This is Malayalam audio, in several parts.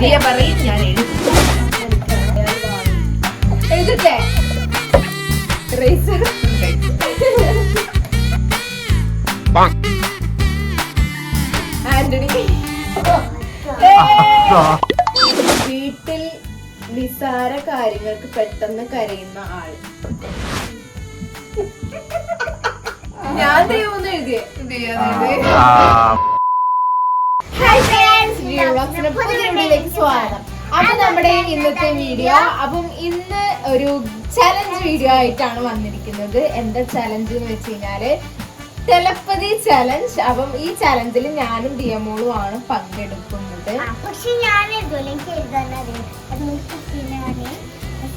ദിയ പറയും ഞാൻ എഴുതും എഴുതട്ടെ? റേസർ ആന്റണി. വീട്ടിൽ നിസാര കാര്യങ്ങൾക്ക് പെട്ടെന്ന് കരയുന്ന ആൾ. ഞാൻ ദൈവം എഴുതിയേ. ഹായ് സ്വാഗതം. അപ്പൊ നമ്മുടെ ഇന്നത്തെ വീഡിയോ അപ്പം ഇന്ന് ഒരു ചലഞ്ച് വീഡിയോ ആയിട്ടാണ് വന്നിരിക്കുന്നത്. എന്താ ചലഞ്ച് എന്ന് വെച്ച് കഴിഞ്ഞാൽ ടെലപ്പതി ചലഞ്ച് അപ്പം ഈ ചലഞ്ചിൽ ഞാനും ദിയമോളും ആണ് പങ്കെടുക്കുന്നത്. പക്ഷെ ഞാൻ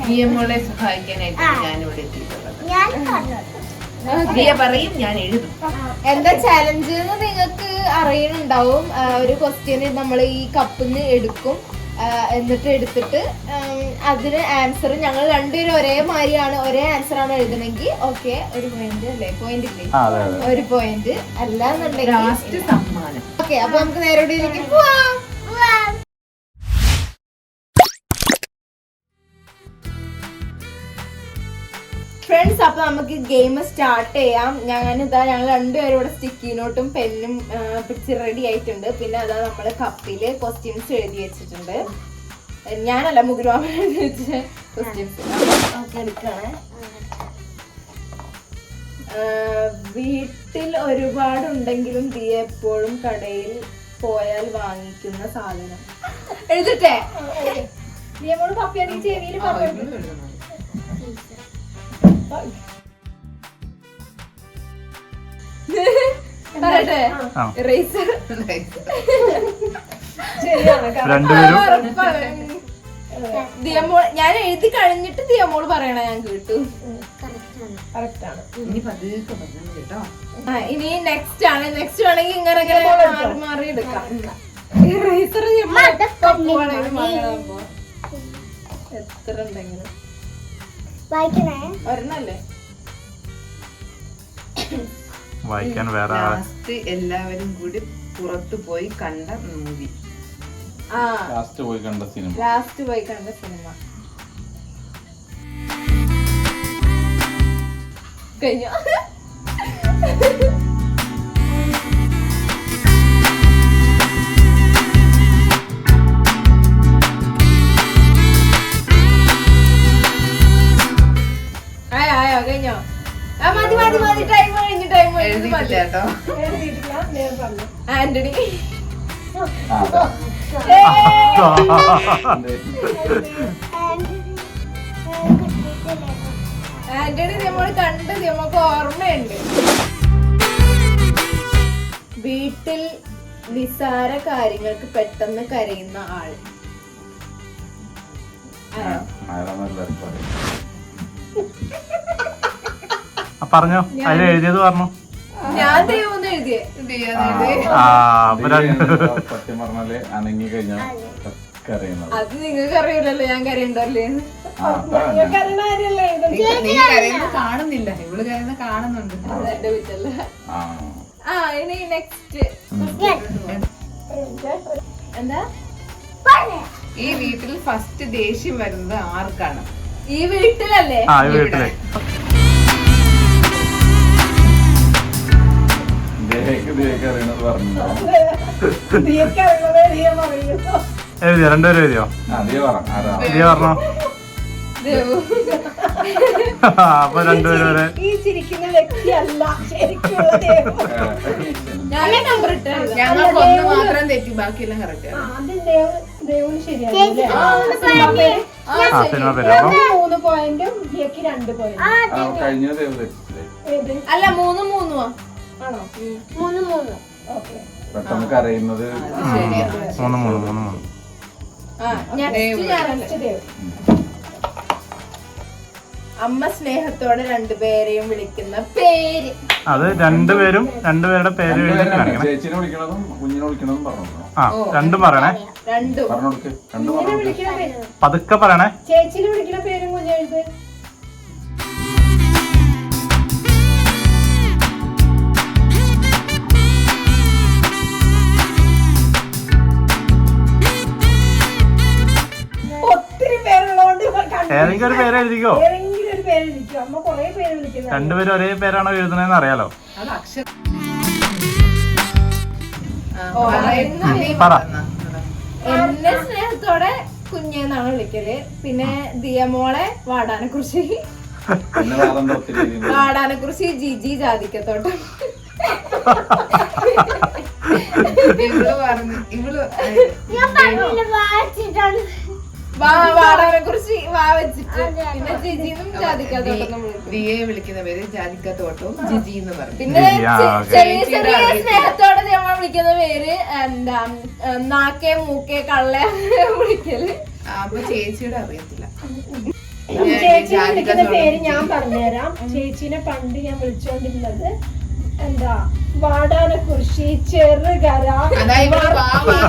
ദിയമോളെ സഹായിക്കാനായിട്ടാണ് ഞാൻ ഇവിടെ എത്തിയിട്ടുള്ളത്. ദിയ പറയും ഞാൻ എഴുതും. എന്താ ചലഞ്ച് എന്ന് നിങ്ങൾക്ക് അറിയണുണ്ടാവും. ഒരു ക്വസ്റ്റ്യൻ നമ്മൾ ഈ കപ്പിന്ന് എടുക്കും. എന്നിട്ട് എടുത്തിട്ട് അതിന് ആൻസർ ഞങ്ങൾ രണ്ടുപേരും ഒരേ മാതിരിയാണ് ഒരേ ആൻസർ ആണ് എഴുതണമെങ്കിൽ ഓക്കെ ഒരു പോയിന്റ് അല്ലേ? പോയിന്റ് ഇല്ലേ? ഒരു പോയിന്റ് അല്ല എന്നുണ്ടെങ്കിൽ സമ്മാനം. ഓക്കെ അപ്പൊ നമുക്ക് നേരോടിയിലേക്ക് പോവാം. ഫ്രണ്ട്സ് അപ്പൊ നമുക്ക് ഗെയിം സ്റ്റാർട്ട് ചെയ്യാം. ഞാൻ ഞാനിതാ ഞങ്ങൾ രണ്ടുപേരും ഇവിടെ സ്റ്റിക്കിനോട്ടും പെന്നും പിടിച്ച് റെഡി ആയിട്ടുണ്ട്. പിന്നെ അതാ നമ്മൾ കപ്പിൽ ക്വസ്റ്റ്യൻസ് എഴുതി വെച്ചിട്ടുണ്ട്. ഞാനല്ല മുഗുരുവാമൻ എഴുതി വെച്ച ക്വസ്റ്റ്യൻസ് വീട്ടിൽ ഒരുപാടുണ്ടെങ്കിലും തീ എപ്പോഴും കടയിൽ പോയാൽ വാങ്ങിക്കുന്ന സാധനം. എഴുതട്ടെ? ദിയമോൾ കപ്പിയാണെങ്കിൽ ചെവിയിൽ പറഞ്ഞു. പറയട്ടെ? ആ. റേസർ രണ്ടുപേരും ദിയമോൾ ഞാൻ എഴുതി കഴിഞ്ഞിട്ട് ദിയമോൾ പറയണ ഞാൻ കേട്ടു. ഇനി പതുക്കെ പറഞ്ഞാൽ കേട്ടോ. ആ, ഇനി നെക്സ്റ്റ് ആണ്. നെക്സ്റ്റ് വേണമെങ്കിൽ ഇങ്ങനെ മാറി മാറി എടുക്കാം. എത്ര ഉണ്ടെങ്കിലും. വായിക്കണേ? ഒരെണ്ണല്ലേ വായിക്കാൻ വേറെ ലാസ്റ്റ് എല്ലാവരും കൂടി പുറത്തു പോയി കണ്ട മൂവി ആ ലാസ്റ്റ് പോയി കണ്ട സിനിമ ലാസ്റ്റ് പോയി കണ്ട സിനിമ കഴിഞ്ഞു? മതി കേട്ടോ ആന്റണി. ആന്റണി നമ്മൾ കണ്ടത് നമുക്ക് ഓർമ്മയുണ്ട്. വീട്ടിൽ നിസാര കാര്യങ്ങൾക്ക് പെട്ടെന്ന് കരയുന്ന ആൾ. പറഞ്ഞോ. അതിൽ എഴുതിയത് പറഞ്ഞു. ഞാൻ ദൈവം എഴുതിയേ. ആ, എഴുതി. ആ, അപ്പൊ രണ്ട് സത്യം പറഞ്ഞാൽ അനങ്ങി കഴിഞ്ഞാൽ കരയുന്നത്. അത് നിങ്ങൾക്ക് അറിയില്ലല്ലോ ഞാൻ കരയുണ്ടല്ലേ. നീ കാണുന്നില്ല. ഇവൾ കരയുന്ന കാണുന്നുണ്ട്. ആ. ആ. ഇനി നെക്സ്റ്റ് എന്താ? ഈ വീട്ടിൽ ഫസ്റ്റ് ദേഷ്യം വരുന്നത് ആർക്കാണ്? ഈ വീട്ടിലല്ലേ. ആ ഈ വീട്ടിലെ. എഴുതിയോ? രണ്ടുപേരും എഴുതിയോ? ദിയ പറഞ്ഞോ അപ്പൊ രണ്ടുപേരും വരെ ഈ ചിരിക്കുന്ന വ്യക്തിയല്ല ശരിക്കുള്ള ദൈവം. ഞാൻ നമ്പർ ഇട്ടാ ഞങ്ങൾക്ക് ഒന്ന് മാത്രം തെറ്റി ബാക്കിയെല്ലാം കറക്റ്റ് ആണ്. ആദ്യം ദൈവം ദൈവം ചേച്ചി ശരിയായിരുന്നു മൂന്ന് പോയിന്റ് ആ സിനിമ പേര് അപ്പൊ മൂന്ന് പോയിന്റും ജിയക്ക് രണ്ട് പോയിന്റ് ആ കഴിഞ്ഞ ദൈവം തെറ്റില്ലേ ഏത്? അല്ല മൂന്ന് മൂന്നുവാ. മൂന്ന് മൂന്ന്. ഓക്കെ. പെട്ടെന്ന് കരയുന്നത് മൂന്ന് മൂന്ന് മൂന്ന് മൂന്ന്. അമ്മ സ്നേഹത്തോടെ രണ്ടുപേരെയും വിളിക്കുന്ന പേര്. അത് രണ്ടുപേരും രണ്ടുപേരുടെ പേര് ചേച്ചിനെ വിളിക്കണതും കുഞ്ഞിനെ വിളിക്കണതും പറഞ്ഞു ആ രണ്ടും പറയണേ. രണ്ടും. പറഞ്ഞു കൊടുക്ക് രണ്ടും പറഞ്ഞു കൊടുക്ക് വിളിക്കണ പതുക്കെ പറയണേ. ചേച്ചിനെ വിളിക്കണ പേരും കുഞ്ഞെഴുത് ഏതെങ്കിലും ഒരു പേര് എഴുതിക്കോ? ഏതെങ്കിലും ഒരു പേര് വിളിക്കും അമ്മ കൊറേ പേര് വിളിക്കുന്നത് രണ്ടുപേരും ഒരേ പേരാണോ എഴുതണേന്ന് അറിയാലോ? അത് അക്ഷരം ആ, ഓ, പറയ്. എന്നാ നീ പറ. എന്നെ സ്നേഹത്തോടെ കുഞ്ഞെന്നാണ് വിളിക്കൽ. പിന്നെ ദിയമോളെ വാടാനെ കുറിച്ച് പിന്നെ വേറെ എന്താ ഒത്തിരി വാടാനെ കുറിച്ച് ജിജി ജാതിക്കത്തോട്ടം. ഇവൾ പറഞ്ഞു ഇവൾ ഞാൻ പറഞ്ഞില്ല വായിച്ചിട്ടാണ് വാ വാടാനെ കുറിച്ച് വാ. വെച്ചിട്ട്. പിന്നെ ജിജിന്നും ജാതിക്കത്തോട്ടം ദിയെ വിളിക്കുന്ന പേര് ജാതിക്കത്തോട്ടവും ജിജി എന്ന് പറഞ്ഞു പിന്നെ ചെറിയ ചെറിയ സ്നേഹത്തോടെ നമ്മൾ വിളിക്കുന്ന പേര് എന്താ നാക്കേ മൂക്കേ കള്ള വിളിക്കൽ. അപ്പൊ ചേച്ചിയുടെ അറിയത്തില്ല. ചേച്ചി വിളിക്കുന്ന പേര് ഞാൻ പറഞ്ഞുതരാം. ചേച്ചീനെ പണ്ട് ഞാൻ വിളിച്ചോണ്ടിരുന്നത് എന്താ വാടാന കുറിശി ചെറുകര അതാ വാ വാ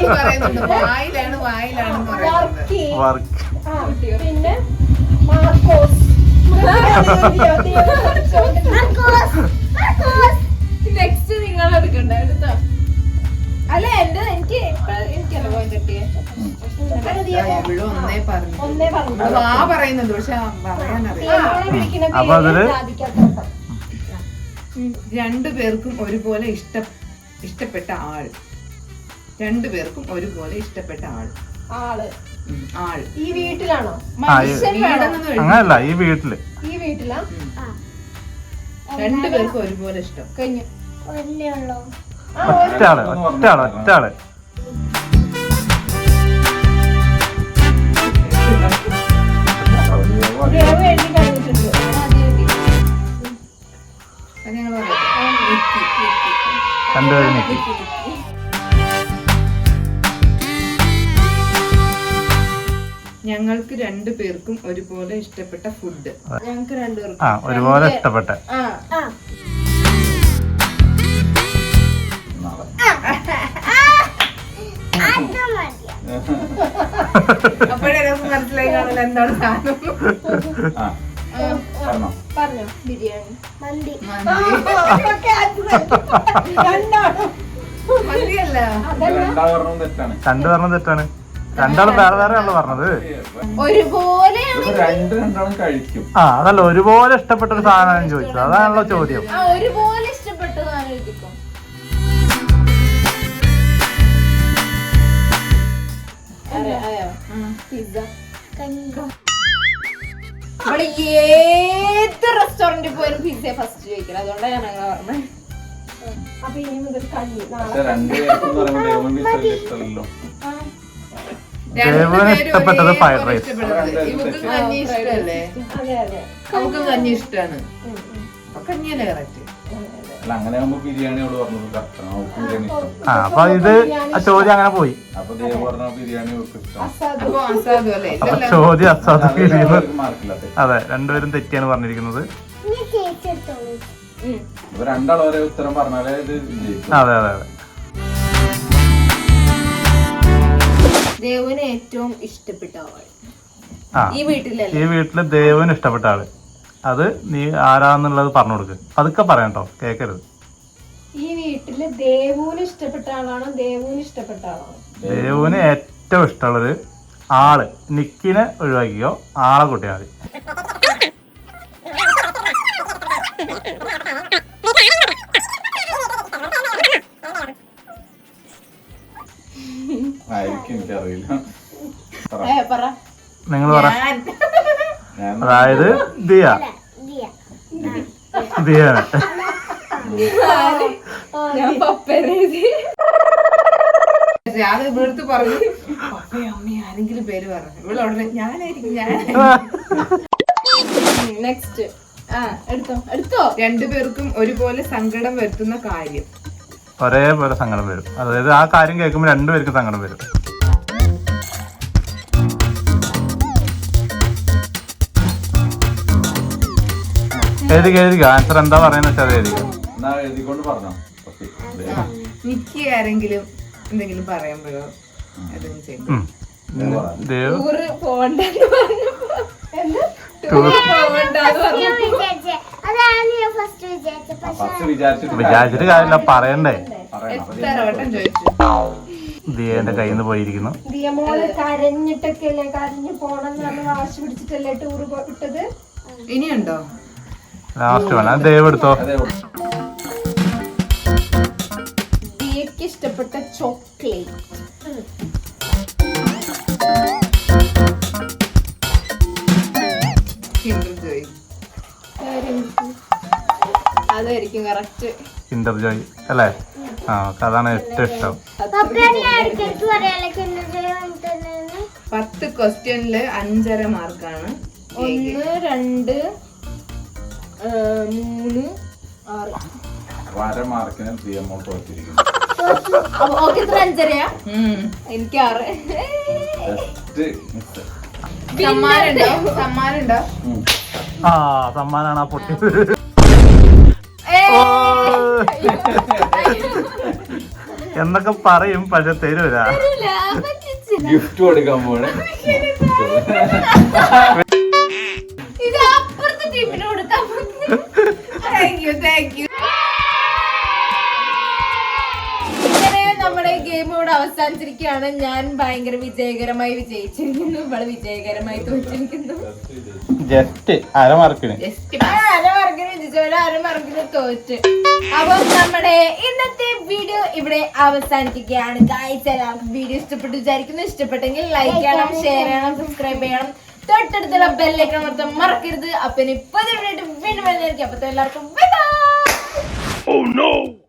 പറയുന്നുണ്ട്. വായിലാണ് വായിലാണെന്ന് പറയുന്നത്. വർക്ക് ആ, പിന്നെ മാർക്കോസ്. നെക്സ്റ്റ് നിങ്ങൾ എടുക്കണ്ട എടുത്തോ. അല്ല എന്റെ എനിക്ക് ഇപ്പൊ എനിക്കല്ല പോയിന്റ് കിട്ടിയേ. ഒന്നേ പറഞ്ഞു ഒന്നേ പറഞ്ഞു വാ പറയുന്നുണ്ട് പക്ഷെ പറയാനറിയാം രണ്ടു പേർക്കും ഒരുപോലെ ഇഷ്ട ഇഷ്ടപ്പെട്ട ആൾ. രണ്ടു പേർക്കും ഒരുപോലെ ഇഷ്ടപ്പെട്ട ആൾ. ആൾ. ആൾ. ഈ വീട്ടിലാണോ? അങ്ങനല്ല ഈ വീട്ടിൽ. ഈ വീട്ടിലാ? രണ്ടു പേർക്കും ഒരുപോലെ ഇഷ്ടം. കഴിഞ്ഞു. ഒന്നേ ഉള്ളൂ. ഒറ്റ ആൾ നിൽക്കും ഞങ്ങൾക്ക് രണ്ടു പേർക്കും ഒരുപോലെ ഇഷ്ടപ്പെട്ട ഫുഡ് ഞങ്ങൾക്ക് രണ്ടുപേർക്കും. ആ ഒരുപോലെ ഇഷ്ടപ്പെട്ട. അപ്പോഴേ നമുക്ക് മനസ്സിലായി കാണില്ല എന്താണ് സാധനം. ആ. പറഞ്ഞോ. പറഞ്ഞോ ബിരിയാണി. മന്തി. രണ്ടു പറഞ്ഞത് തെറ്റാണ്. രണ്ടാളും വേറെ വേറെ ആണല്ലോ പറഞ്ഞത്. ഒരുപോലെയാണ്. ഇപ്പൊ രണ്ട് രണ്ടാളും കഴിക്കും. ആ അതല്ല ഒരുപോലെ ഇഷ്ടപ്പെട്ട ഒരു സാധനം ചോദിച്ചത് അതാണല്ലോ ചോദ്യം. ഒരുപോലെ ഇഷ്ടപ്പെട്ടതാണ് എഴുതിക്കോ പിസ്സ. കഞ്ഞി. ഇവിടെ ഏത് റെസ്റ്റോറന്റിൽ പോയാലും പിസ്സ ഫസ്റ്റ് ചോദിക്കണം അതുകൊണ്ടാണ് ഞാൻ അങ്ങനെ പറഞ്ഞത്. അപ്പൊ ഇനി മുതൽ കഞ്ഞി. ഇഷ്ടപ്പെട്ടത് റൈസ് ഇവക്ക് കഞ്ഞി ഇഷ്ടല്ലേ അതെ അതെ. നമുക്ക് കഞ്ഞി ഇഷ്ടാണ്. അപ്പൊ കഞ്ഞിയല്ലേ കറക്റ്റ് ആ അപ്പൊ ഇത് ചോദ്യം അങ്ങനെ പോയി. അപ്പൊ ചോദ്യം അസാധു ബിരിയാണി അതെ രണ്ടുപേരും തെറ്റിയാണ് പറഞ്ഞിരിക്കുന്നത്. രണ്ടാളും ഒരേ ഉത്തരം പറഞ്ഞാലേ ഇത് അതെ അതെ അതെ. ഏറ്റവും ഇഷ്ടപ്പെട്ട ആൾ ആ ഈ വീട്ടിലല്ലേ? ഈ വീട്ടിൽ ദേവന് ഇഷ്ടപ്പെട്ട ആൾ. അത് നീ ആരാന്നുള്ളത് പറഞ്ഞു കൊടുക്ക്. അതൊക്കെ പറയട്ടോ കേക്കരുത്. ഈ വീട്ടിൽ ദേവുവിന് ഇഷ്ടപ്പെട്ട ആളാണോ? ദേവുവിന് ഇഷ്ടപ്പെട്ട ആളാണോ? ദേവുവിന് ഏറ്റവും ഇഷ്ടമുള്ളത് ആൾ. നിക്കിനെ ഒഴിവാക്കിയോ ആളെ കൂട്ടിയാൽ മതി. ആയിരിക്കും എനിക്കറിയില്ല. നിങ്ങൾ പറ. ഞാൻ അതായത് ദിയ. ദിയ. ദിയാണ്. ഞാൻ ഇവിടുത്തെ പറഞ്ഞു. ആരെങ്കിലും പേര് പറഞ്ഞു. ഇവിടെ ഉടനെ ഞാനായിരിക്കും ഞാൻ. നെക്സ്റ്റ് ആ എടുത്തോ എടുത്തോ. രണ്ടുപേർക്കും ഒരുപോലെ സങ്കടം വരുത്തുന്ന കാര്യം. ഒരേപോലെ സങ്കടം വരും. അതായത് ആ കാര്യം കേൾക്കുമ്പോൾ രണ്ടുപേർക്കും സങ്കടം വരും. എഴുതിക എഴുതിക ആൻസർ എന്താ പറയുന്ന വെച്ചാൽ അത് എന്നാ എഴുതിക്കൊണ്ട് പറഞ്ഞോ. എനിക്ക് ആരെങ്കിലും എന്തെങ്കിലും പറയുമ്പോഴോ എന്തെങ്കിലും ചെയ്യും ഉം. ദേവ് ടൂറ് പോണ്ടെന്ന് പറഞ്ഞപ്പോ എന്താ? ഫസ്റ്റ് വിചാരിച്ചിട്ട് വിചാരിച്ചിട്ട് കാര്യമില്ല പറയണ്ടേ. പറയണം. എത്ര വട്ടം ചോദിച്ചു? ദിയേന്റെ കയ്യിൽ നിന്ന് പോയിരിക്കുന്നു. ദിയമോൾ കരഞ്ഞിട്ടൊക്കെ അല്ലേ കരഞ്ഞു പോണെന്ന് പറഞ്ഞ് വാശി പിടിച്ചിട്ടല്ലേ ടൂർ പോയിട്ടത് ഇനിയുണ്ടോ? ലാസ്റ്റ് വേണം ദയവ് എടുത്തോ? ഇഷ്ടപ്പെട്ട ചോക്ലേറ്റ്. അതായിരിക്കും കറക്റ്റ് കിൻഡർ ജോയ് അല്ലേ? ആ അതാണ് ഏറ്റവും ഇഷ്ടം. പത്ത് ക്വസ്റ്റ്യനിൽ അഞ്ചര മാർക്കാണ് ഒന്ന് രണ്ട് മൂന്ന് ആറ്. വര മാർക്കിന് സി എം ഓ തോറ്റിരിക്കുന്നു അപ്പൊ ഓക്കെ ഇത്ര അഞ്ചരയാ? എനിക്ക് ആറ്. ജസ്റ്റ് മിസ് സമ്മാനുണ്ടോ? സമ്മാനുണ്ടോ? ആ സമ്മാനാണ് ആ പൊട്ടി. എന്നൊക്കെ പറയും പക്ഷെ തരൂല. ഗിഫ്റ്റ് കൊടുക്കാൻ പോണേ. ഇത് അപ്പുറത്തെ ടീമിന് കൊടുത്താ മതി. താങ്ക് യു താങ്ക് യു നമ്മുടെ ഗെയിം ഇവിടെ അവസാനിച്ചിരിക്കുകയാണ്. ഞാൻ ഭയങ്കര വിജയകരമായി വിജയിച്ചിരിക്കുന്നു. ഇവിടെ വിജയകരമായി തോറ്റിരിക്കുന്നു. ജസ്റ്റ് അരമാർക്കിന് അരമാർക്കിന് വിജയിച്ചവര് അരമർഗിന് തോറ്റ്. അപ്പൊ നമ്മുടെ ഇന്നത്തെ വീഡിയോ ഇവിടെ അവസാനിക്കുകയാണ് ഗായ്സ് എല്ലാവർക്കും വീഡിയോ ഇഷ്ടപ്പെട്ടു വിചാരിക്കുന്നു. ഇഷ്ടപ്പെട്ടെങ്കിൽ ലൈക്ക് ചെയ്യണം ഷെയർ ചെയ്യണം സബ്സ്ക്രൈബ് ചെയ്യണം. തൊട്ടടുത്തുള്ള ബെല്ലേക്ക് അമർത്താൻ മറക്കരുത്. അപ്പൊ ഇനി പുതിയ വീണ്ടും വീണ്ടും അപ്പൊ എല്ലാവർക്കും Oh bye.